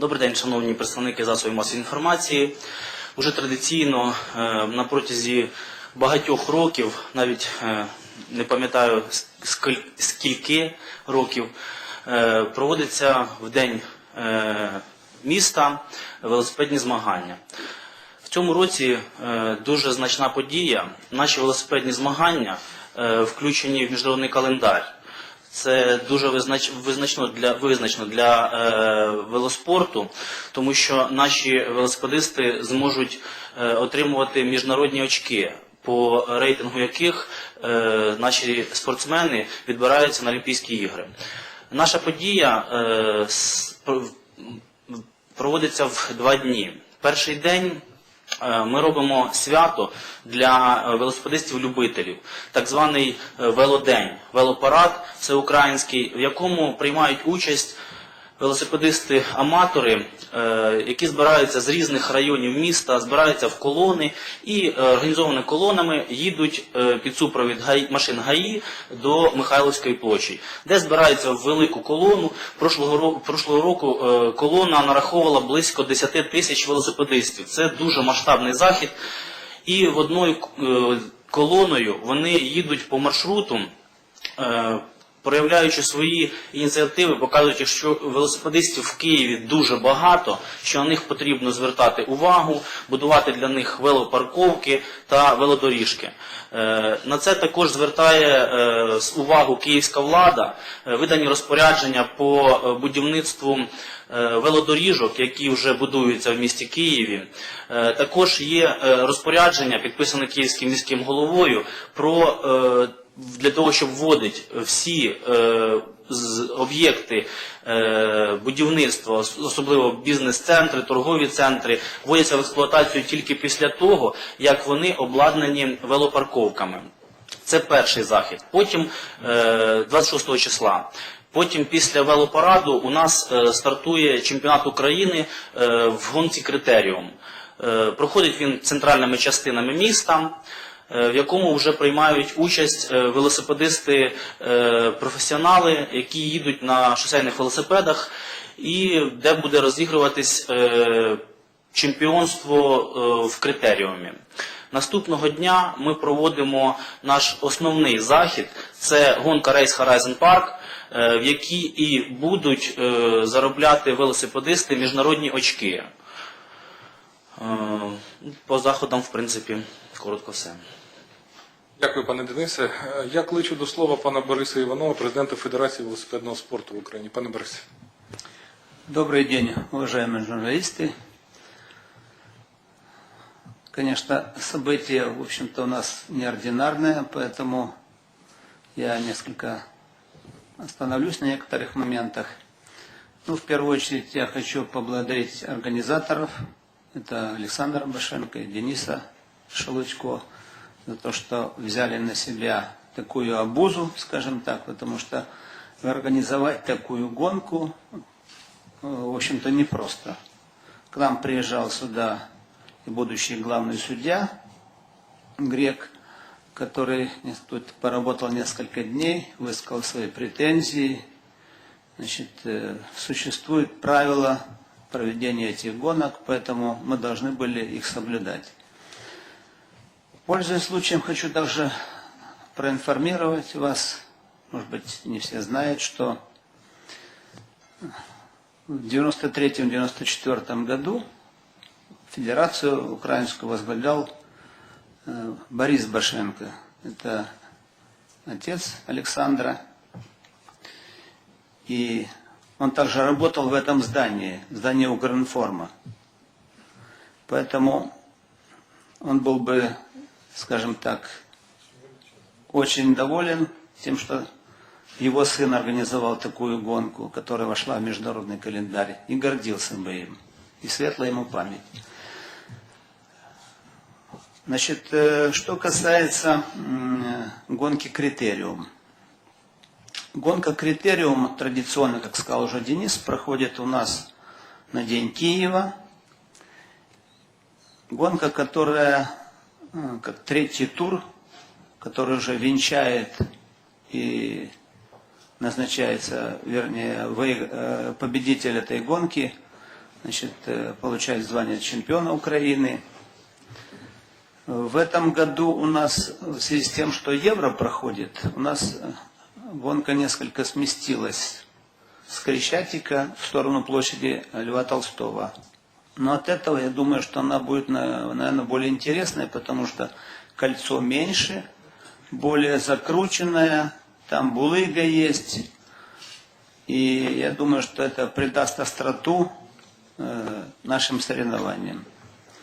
Добрий день, шановні представники засобів масової інформації. Уже традиційно е, на протязі багатьох років, навіть е, не пам'ятаю скільки років, е, проводиться в день міста велосипедні змагання. В цьому році дуже значна подія. Наші велосипедні змагання включені в міжнародний календар. Це дуже визнач, визначно для визначно для е, велоспорту, тому що наші велосипедисти зможуть е, отримувати міжнародні очки, по рейтингу яких е, наші спортсмени відбираються на Олімпійські ігри. Наша подія е, проводиться в два дні. Перший день ми робимо свято для е, велосипедистів-любителів, так званий е, велодень, велопарад всеукраїнський, в якому приймають участь велосипедисти-аматори, е, які збираються з різних районів міста, збираються в колони і е, організованими колонами їдуть е, під супровід машин ГАІ до Михайловської площі, де збираються в велику колону. Прошлого року, колона нараховувала близько 10 тисяч велосипедистів. Це дуже масштабний захід. І в одною колоною вони їдуть по маршруту. Проявляючи свої ініціативи, показуючи, що велосипедистів в Києві дуже багато, що на них потрібно звертати увагу, будувати для них велопарковки та велодоріжки. Е, На це також звертає е, увагу київська влада, Е, видані розпорядження по будівництву велодоріжок, які вже будуються в місті Києві. Також є розпорядження, підписане київським міським головою, про для того, щоб вводити всі е, об'єкти е, будівництва, особливо бізнес-центри, торгові центри, вводяться в експлуатацію тільки після того, як вони обладнані велопарковками. Це перший захід. Потім е, 26 числа. Потім після велопараду у нас е, стартує чемпіонат України е, в гонці критеріум. Е, Проходить він центральними частинами міста, е, в якому вже приймають участь е, велосипедисти, е, професіонали, які їдуть на шосейних велосипедах, і де буде розігруватись е, чемпіонство е, в критеріумі. Наступного дня ми проводимо наш основний захід. Це гонка Рейс Horizon е, в якій і будуть е, заробляти велосипедисти міжнародні очки. Е, По заходам, в принципі, коротко все. Дякую, пане Денисе. Е, Я кличу до слова пана Бориса Іванова, президента Федерації велосипедного спорту в Україні. Пане Борисе. Добрый день, уважаемые журналисты. Конечно, событие, в общем-то, у нас неординарное, поэтому я несколько остановлюсь на некоторых моментах. Ну, в первую очередь, я хочу поблагодарить организаторов. Это Александра Башенко и Дениса Шелудько за то, что взяли на себя такую обузу, скажем так, потому что организовать такую гонку э, в общем-то, непросто. К нам приезжал сюда и будущий главный судья, грек, который тут поработал несколько дней, высказал свои претензии. Значит, э, существуют правила проведения этих гонок, поэтому мы должны были их соблюдать. Пользуясь случаем, хочу также проинформировать вас, может быть, не все знают, что в 93-94 году Федерацию украинскую возглавлял э, Борис Башенко. Это отец Александра. И он также работал в этом здании, здании Укринформа. Поэтому он был бы, скажем так, очень доволен тем, что его сын организовал такую гонку, которая вошла в международный календарь, и гордился бы им. И светлая ему память. Значит, э, что касается гонки «Критериум». Гонка «Критериум» традиционно, как сказал уже Денис, проходит у нас на День Киева. Гонка, которая как третий тур, который уже венчает и назначается, вернее, э, победитель этой гонки значит, э, получает звание чемпиона Украины. В этом году у нас, в связи с тем, что Евро проходит, у нас э, гонка несколько сместилась с Крещатика в сторону площади Льва Толстого. Но от этого я думаю, что она будет, наверное, более интересная, потому что кольцо меньше, более закрученное, там булыга есть. И я думаю, что это придаст остроту э, нашим соревнованиям.